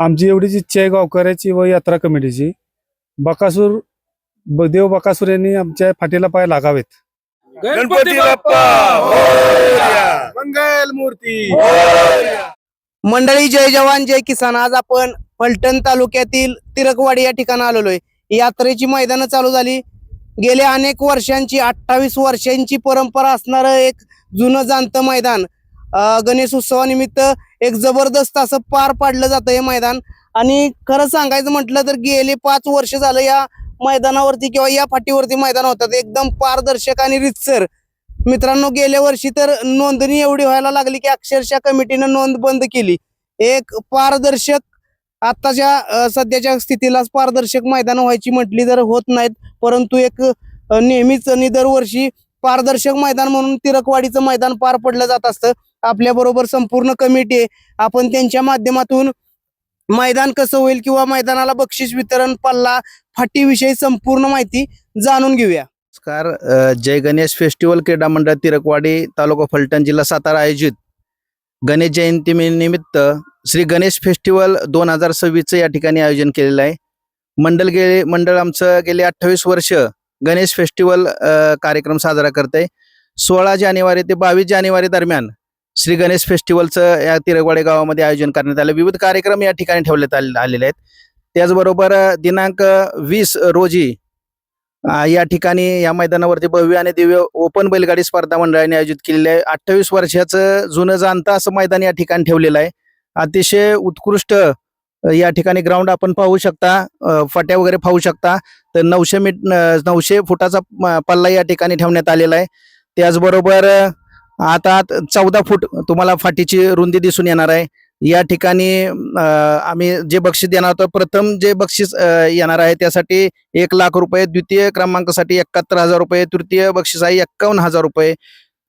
आमची एवढीच इच्छा आहे गावकऱ्याची व यात्रा कमिटीची. बकासूर ब- देव बकासूर यांनी आमच्या फाटीला पाय लागावेत. गणपती बाप्पा! मोरया. मंगल मूर्ती! मंडळी जय जवान जय किसान. आज आपण फलटण तालुक्यातील तिरकवाडी या ठिकाणी आलेलो आहे. यात्रेची मैदानं चालू झाली. गेल्या अनेक वर्षांची अठ्ठावीस वर्षांची परंपरा असणारं एक जुनं जाणतं मैदान. अं, गणेश उत्सवानिमित्त एक जबरदस्त असं पार पाडलं जातं हे मैदान. आणि खरं सांगायचं म्हटलं तर गेले पाच वर्ष झालं या मैदानावरती किंवा या फाटीवरती मैदान होतात. एकदम पारदर्शक आणि रितसर. मित्रांनो गेल्या वर्षी तर नोंदणी एवढी व्हायला लागली की अक्षरशः कमिटीनं नोंद बंद केली. एक पारदर्शक आताच्या सध्याच्या स्थितीला पारदर्शक मैदान व्हायची म्हटली तर होत नाहीत. परंतु एक नेहमीच आणि दरवर्षी पारदर्शक मैदान म्हणून तिरकवाडीचं मैदान पार पडलं जात असतं. आपल्या बरोबर संपूर्ण कमिटी आहे. आपण त्यांच्या माध्यमातून मैदान कसं होईल किंवा मैदानाला बक्षीस वितरण पल्ला फाटीविषयी संपूर्ण माहिती जाणून घेऊया. नमस्कार जय गणेश फेस्टिवल क्रीडा मंडळ तिरकवाडी तालुका फलटण जिल्हा सातारा आयोजित. गणेश जयंती निमित्त श्री गणेश फेस्टिवल दोन हजार सव्वीसचं या ठिकाणी आयोजन केलेलं आहे. मंडळ गेले मंडळ आमचं गेले अठ्ठावीस वर्ष गणेश फेस्टिवल कार्यक्रम साजरा करते सोळा जानेवारी ते बावीस जानेवारी दरम्यान श्री गणेश फेस्टिवलचं या तिरगवाडे गावामध्ये आयोजन करण्यात आलं. विविध कार्यक्रम या ठिकाणी ठेवण्यात आले आलेले आहेत. त्याचबरोबर दिनांक वीस रोजी या ठिकाणी या मैदानावरती भव्य आणि दिव्य ओपन बैलगाडी स्पर्धा मंडळाने आयोजित केलेली आहे. अठ्ठावीस वर्षाचं जुनं जाणता असं मैदान या ठिकाणी ठेवलेलं आहे. अतिशय उत्कृष्ट या ठिकाणी ग्राउंड आपण पाहू शकता फट्या फाट्या वगैरे पाहू शकता. तर नऊशे मीट नऊशे फुटाचा पल्ला या ठिकाणी ठेवण्यात आलेला आहे. त्याचबरोबर आता चौदा फूट तुम्हाला फाटीची रुंदी दिसून येणार आहे. या ठिकाणी आम्ही जे बक्षीस देणार आहोत प्रथम जे बक्षीस येणार आहे त्यासाठी एक लाख रुपये द्वितीय क्रमांकासाठी एकाहत्तर हजार रुपये तृतीय बक्षीस आहे एक्कावन्न हजार रुपये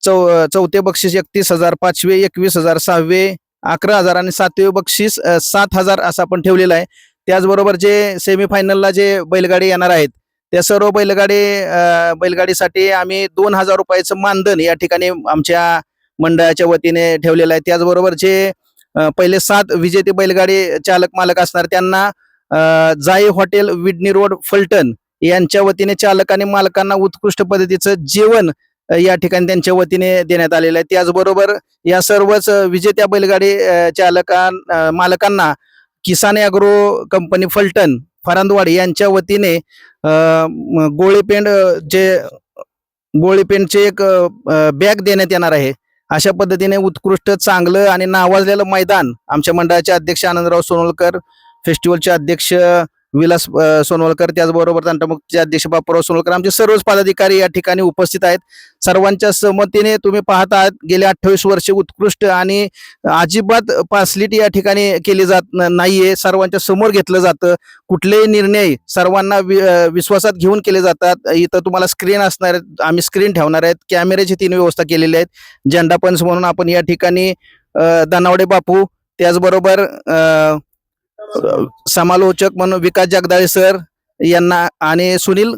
चौ चौथे बक्षीस एकतीस हजार पाचवे एकवीस हजार सहावे अकरा हजार आणि सातवे बक्षीस सात हजार असं आपण ठेवलेलं आहे. त्याचबरोबर जे सेमीफायनलला जे बैलगाडी येणार आहेत त्या सर्व बैलगाडी बैलगाडीसाठी आम्ही दोन हजार रुपयाचं मानधन या ठिकाणी आमच्या मंडळाच्या वतीने ठेवलेलं आहे. त्याचबरोबर जे पहिले सात विजेते बैलगाडी चालक मालक असणार त्यांना जाई हॉटेल विडनी रोड फलटण यांच्या वतीने चालक आणि मालकांना उत्कृष्ट पद्धतीचं जेवण या ठिकाणी त्यांच्या वतीने देण्यात आलेलं आहे. त्याचबरोबर या सर्वच विजेत्या बैलगाडी चालकां मालकांना किसान ॲग्रो कंपनी फलटण फरांदवाडी यांच्या वतीने गोळीपेंड जे गोळीपेंडचे एक बॅग देण्यात येणार आहे. अशा पद्धतीने उत्कृष्ट चांगलं आणि नावाजलेलं मैदान आमच्या मंडळाचे अध्यक्ष आनंदराव सोनवलकर फेस्टिवलचे अध्यक्ष विलास सोनवलकर त्याचबरोबर तंटमुक्तीचे अध्यक्ष बापूराव सोनवलकर आमचे सर्वच पदाधिकारी या ठिकाणी उपस्थित आहेत. सर्वांच्या संमतीने तुम्ही पाहत आहात गेले अठ्ठावीस वर्षे उत्कृष्ट आणि अजिबात पासलिटी या ठिकाणी केली जात नाहीये. सर्वांच्या समोर घेतलं जातं. कुठलेही निर्णय सर्वांना वि- विश्वासात घेऊन केले जातात. इथं तुम्हाला स्क्रीन असणार आहेत. आम्ही स्क्रीन ठेवणार आहेत. कॅमेऱ्याची तीन व्यवस्था केलेली आहेत. झेंडा पंच म्हणून आपण या ठिकाणी दनावडे बापू त्याचबरोबर समालोचक म्हणून विकास जगदाळे सर यांना आणि सुनील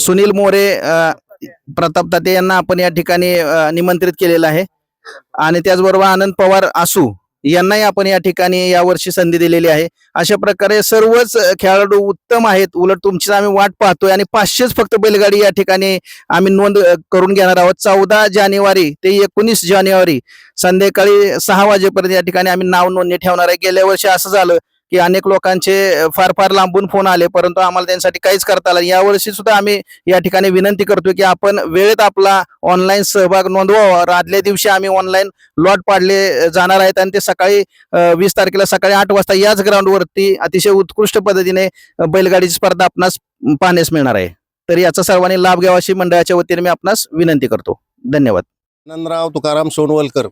सुनील मोरे प्रताप ताते यांना आपण या ठिकाणी निमंत्रित केलेलं आहे. आणि त्याचबरोबर आनंद पवार आसू यांनाही आपण या ठिकाणी यावर्षी संधी दिलेली आहे. अशा प्रकारे सर्वच खेळाडू उत्तम आहेत. उलट तुमची आम्ही वाट पाहतोय आणि पाचशेच फक्त बैलगाडी या ठिकाणी आम्ही नोंद करून घेणार आहोत. चौदा जानेवारी ते एकोणीस जानेवारी संध्याकाळी सहा वाजेपर्यंत या ठिकाणी आम्ही नाव नोंदणी ठेवणार आहे. गेल्या वर्षी असं झालं की अनेक लोकांचे फार फार लांबून फोन आले परंतु आम्हाला त्यांच्यासाठी काहीच करता आलं नाही. यावर्षी सुद्धा आम्ही या ठिकाणी विनंती करतोय की आपण वेळेत आपला ऑनलाईन सहभाग नोंदवावा. आदल्या दिवशी आम्ही ऑनलाईन लॉट पाडले जाणार आहेत आणि ते सकाळी वीस तारखेला सकाळी आठ वाजता याच ग्राउंडवरती अतिशय उत्कृष्ट पद्धतीने बैलगाडीची स्पर्धा आपणास पाहण्यास मिळणार आहे. तर याचा सर्वांनी लाभ घ्यावा अशी मंडळाच्या वतीने मी आपणास विनंती करतो. धन्यवाद. आनंदराव तुकाराम सोनवलकर.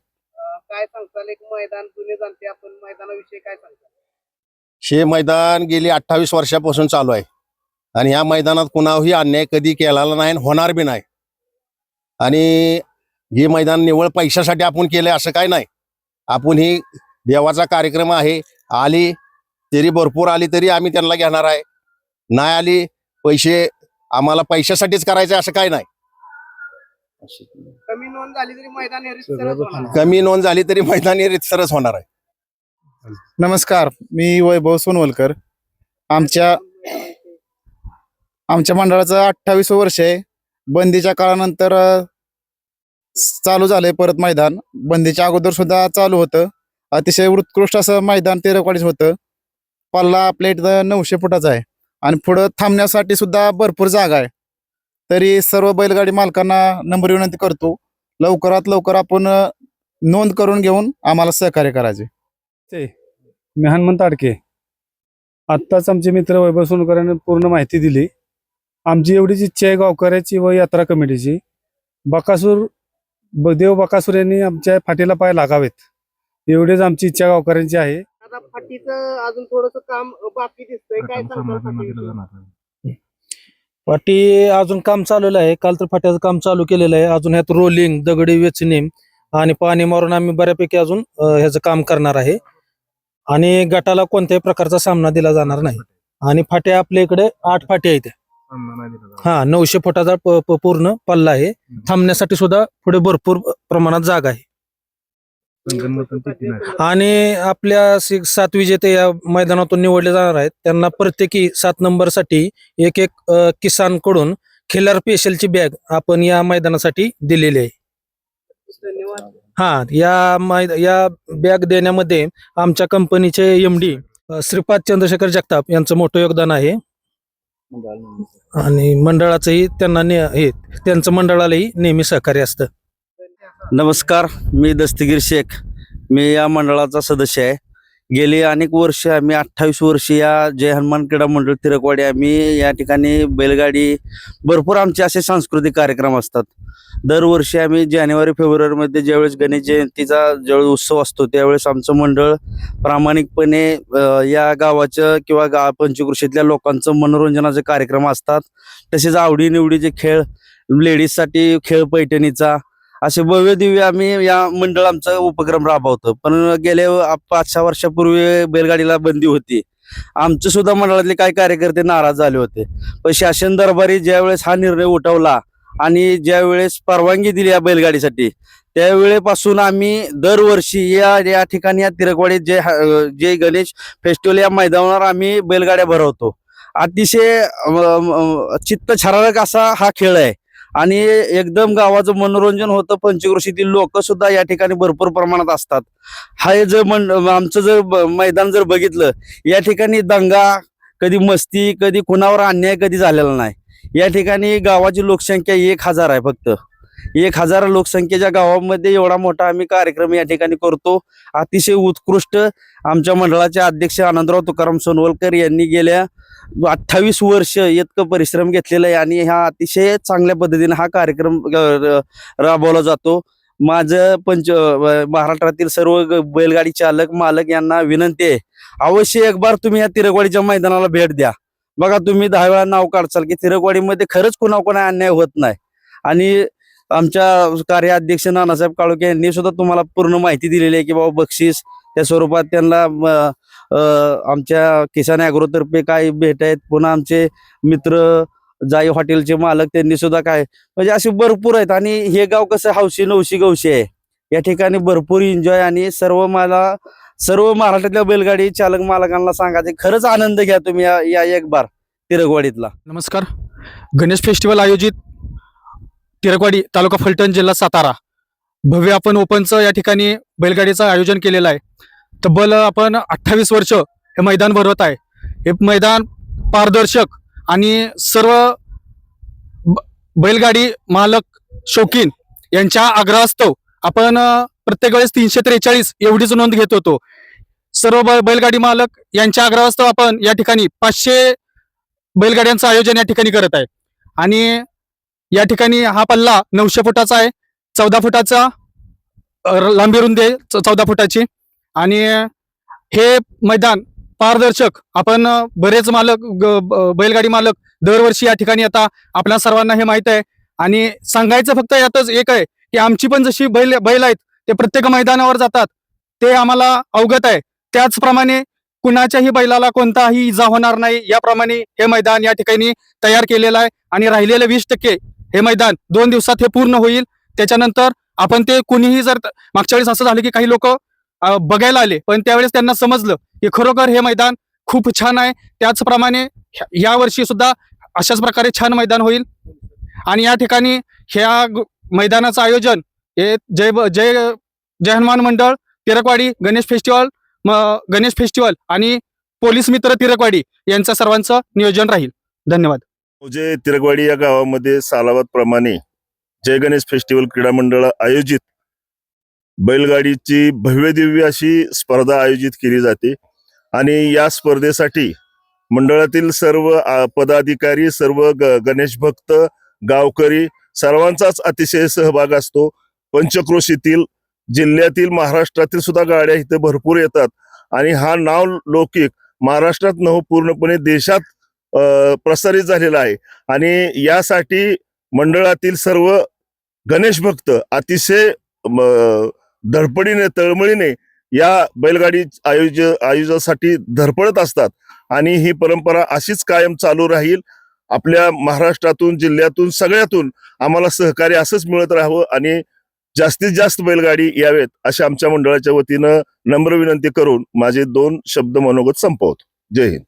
काय सांगताल? एक मैदान जुने जाणते आपण. मैदानाविषयी काय सांगताल? हे मैदान गेली अठ्ठावीस वर्षापासून चालू आहे. आणि ह्या मैदानात कुणाही अन्याय कधी केलेला नाही आणि होणार बी नाही. आणि हे मैदान निवळ पैशासाठी आपण केलंय असं काय नाही. आपण ही देवाचा कार्यक्रम आहे. आली तरी भरपूर आली तरी आम्ही त्यांना घेणार आहे. नाही आली पैसे आम्हाला पैशासाठीच करायचे असं काय नाही. कमी नोंद झाली तरी मैदान. कमी नोंद झाली तरी मैदान रितसरच होणार आहे. नमस्कार मी वैभव सोनवलकर. आमच्या आमच्या मंडळाचं अठ्ठावीस वर्ष आहे. बंदीच्या काळानंतर चालू झालंय परत मैदान. बंदीच्या अगोदर सुद्धा चालू होतं. अतिशय उत्कृष्ट असं मैदान तेरकवाडीच होतं. पल्ला आपल्या इथं नऊशे फुटाचा आहे. आणि पुढं थांबण्यासाठी सुद्धा भरपूर जागा आहे. तरी सर्व बैलगाडी मालकांना नंबर विनंती करतो लवकरात लवकर आपण नोंद करून घेऊन आम्हाला सहकार्य करायचे. मी हनुमंत आडके. आत्ताच आमचे मित्र वैभव सोनकरांनी पूर्ण माहिती दिली. आमची एवढीच इच्छा आहे गावकऱ्याची व यात्रा कमिटीची. बकासूर ब- देव बकासूर यांनी आमच्या फाटीला पाय लागावेत. एवढीच आमची इच्छा गावकऱ्यांची आहे. आता फाटीचं अजून थोडस काम बाकी दिसतंय. काय सांगताल फाटीविषयी? फाटी अजून काम चाललेलं आहे. काल तर फाट्याचं काम चालू केलेलं आहे. अजून ह्यात रोलिंग दगडी वेचणे आणि पाणी मारून आम्ही बऱ्यापैकी अजून अ, ह्याचं काम करणार आहे. आणि गटाला कोणत्याही प्रकारचा सामना दिला जाणार नाही. आणि फाट्या आपल्या इकडे आठ फाट्या आहेत. हा नऊशे फुटाचा पूर्ण पल्ला आहे. थांबण्यासाठी सुद्धा पुढे भरपूर प्रमाणात जागा आहे. आणि आपल्या सात विजेते या मैदानातून निवडले जाणार आहेत. त्यांना प्रत्येकी सात नंबरसाठी एक एक अ, किसानकडून खिलार पेशलची बॅग आपण या मैदानासाठी दिलेली आहे. धन्यवाद. हा या मै या बॅग देण्यामध्ये आमच्या कंपनीचे एम डी श्रीपाद चंद्रशेखर जगताप यांचं मोठं योगदान आहे. आणि मंडळाचंही त्यांना ने- हे त्यांचं मंडळालाही नेहमी सहकार्य असतं. नमस्कार मी दस्तगीर शेख. मी या मंडळाचा सदस्य आहे. गेली अनेक वर्ष आम्ही अठ्ठावीस वर्ष या जय हनुमान क्रीडा मंडळ तिरकवाडी आम्ही या ठिकाणी बैलगाडी भरपूर आमचे असे सांस्कृतिक कार्यक्रम असतात. दरवर्षी आम्ही जानेवारी फेब्रुवारीमध्ये ज्यावेळेस गणेश जयंतीचा ज्यावेळेस उत्सव असतो त्यावेळेस आमचं मंडळ प्रामाणिकपणे या गावाचं किंवा गा पंचकृषीतल्या लोकांचं मनोरंजनाचे कार्यक्रम असतात. तसेच आवडीनिवडीचे खेळ लेडीजसाठी खेळ पैठणीचा असे भव्य दिव्य आम्ही या मंडळ आमचा उपक्रम राबवतो. पण गेल्या पाच सहा वर्षापूर्वी बैलगाडीला बंदी होती. आमचे सुद्धा मंडळातले काही कार्यकर्ते नाराज झाले होते. पण शासन दरबारी ज्यावेळेस हा निर्णय उठवला आणि ज्यावेळेस परवानगी दिली या बैलगाडीसाठी त्यावेळेपासून आम्ही दरवर्षी या या ठिकाणी या तिरकवाडीत जे जे गणेश फेस्टिवल या मैदानावर आम्ही बैलगाड्या भरवतो. अतिशय चित्त छरारक असा हा खेळ आहे. आणि एकदम गावाचं मनोरंजन होतं. पंचक्रोशीतील लोक सुद्धा या ठिकाणी भरपूर प्रमाणात असतात. हा जर मन आमचं जर मैदान जर बघितलं या ठिकाणी दंगा कधी मस्ती कधी कुणावर अन्याय कधी झालेला नाही. या ठिकाणी गावाची लोकसंख्या एक हजार आहे फक्त. एक हजार लोकसंख्येच्या गावामध्ये एवढा मोठा आम्ही कार्यक्रम या ठिकाणी करतो. अतिशय उत्कृष्ट आमच्या मंडळाचे अध्यक्ष आनंदराव तुकाराम सोनवलकर यांनी गेल्या अठ्ठावीस वर्ष इतकं परिश्रम घेतलेलं आहे आणि हा अतिशय चांगल्या पद्धतीने हा कार्यक्रम राबवला जातो. माझं पंच महाराष्ट्रातील सर्व बैलगाडी चालक मालक यांना विनंती आहे अवश्य एक बार तुम्ही या तिरकवाडीच्या मैदानाला भेट द्या. बघा तुम्ही दहा वेळा नाव काढचाल की तिरकवाडीमध्ये खरंच कुणाकोणा अन्याय होत नाही. आणि आमच्या कार्याध्यक्ष नानासाहेब काळुके यांनी सुद्धा तुम्हाला पूर्ण माहिती दिलेली आहे की बाबा बक्षीस त्या स्वरूपात त्यांना आमच्या किसान ॲग्रोतर्फे काय भेट आहेत पुन्हा आमचे मित्र जाई हॉटेलचे मालक त्यांनी सुद्धा काय म्हणजे असे भरपूर आहेत. आणि हे गाव कसं हौशी नवशी गवशी आहे. या ठिकाणी भरपूर एन्जॉय आणि सर्व मला सर्व महाराष्ट्रातल्या बैलगाडी चालक मालकांना सांगायचे खरंच आनंद घ्या तुम्ही या या एक बार तिरकवाडीतला नमस्कार. गणेश फेस्टिवल आयोजित तिरकवाडी तालुका फलटण जिल्हा सातारा. भव्य आपण ओपनचं या ठिकाणी बैलगाडीचं आयोजन केलेलं आहे. तब्बल आपण अठ्ठावीस वर्ष हे मैदान भरवत आहे. हे मैदान पारदर्शक आणि सर्व ब- बैलगाडी मालक शौकीन यांच्या आग्रहास्तव आपण प्रत्येक वेळेस तीनशे त्रेचाळीस एवढीच नोंद घेत होतो. सर्व बै- बैलगाडी मालक यांच्या आग्रहास्तव आपण या ठिकाणी पाचशे बैलगाड्यांचं आयोजन या ठिकाणी करत आहे. आणि या ठिकाणी हा पल्ला नऊशे फुटाचा आहे. चौदा फुटाचा लांबी रुंदी आहे चौदा फुटाची. आणि हे मैदान पारदर्शक आपण बरेच मालक बैलगाडी मालक दरवर्षी या ठिकाणी आता आपल्या सर्वांना हे माहीत आहे. आणि सांगायचं फक्त यातच एक आहे की आमची पण जशी बैल बैल आहेत ते प्रत्येक मैदानावर जातात. ते आम्हाला अवगत आहे. त्याचप्रमाणे कुणाच्याही बैलाला कोणताही इजा होणार नाही. याप्रमाणे हे मैदान या ठिकाणी तयार केलेलं आहे. आणि राहिलेले वीस टक्के हे मैदान दोन दिवसात हे पूर्ण होईल. त्याच्यानंतर आपण ते कुणीही जर मागच्या वेळेस असं झालं की काही लोक बघायला आले पण त्यावेळेस त्यांना समजलं की खरोखर हे मैदान खूप छान आहे. त्याचप्रमाणे ह्या- या वर्षी सुद्धा अशाच प्रकारे छान मैदान होईल. आणि या ठिकाणी ह्या मैदानाचं आयोजन हे जय जय जय हनुमान मंडळ तिरकवाडी गणेश फेस्टिवल गणेश फेस्टिवल आणि पोलीस मित्र तिरकवाडी यांचं सर्वांचं नियोजन राहील. धन्यवाद. जे तिरगवाडी या गावामध्ये सालावाद प्रमाणे जय गणेश फेस्टिवल क्रीडा मंडळ आयोजित बैलगाडीची भव्य दिव्य अशी स्पर्धा आयोजित केली जाते. आणि या स्पर्धेसाठी मंडळातील सर्व पदाधिकारी सर्व ग गणेश भक्त गावकरी सर्वांचाच अतिशय सहभाग असतो. पंचक्रोशीतील जिल्ह्यातील महाराष्ट्रातील सुद्धा गाड्या इथे भरपूर येतात. आणि हा नाव लौकिक महाराष्ट्रात नव हो, पूर्णपणे देशात प्रसारित झालेला आहे. आणि यासाठी मंडळातील सर्व गणेश भक्त अतिशय धडपडीने तळमळीने या बैलगाडी आयोज आयोजनासाठी धडपडत असतात. आणि ही परंपरा अशीच कायम चालू राहील. आपल्या महाराष्ट्रातून जिल्ह्यातून सगळ्यातून आम्हाला सहकार्य असंच मिळत राहावं आणि जास्तीत जास्त बैलगाडी यावेत अशा आमच्या मंडळाच्या वतीनं नम्र विनंती करून माझे दोन शब्द मनोगत संपवतो. जय हिंद.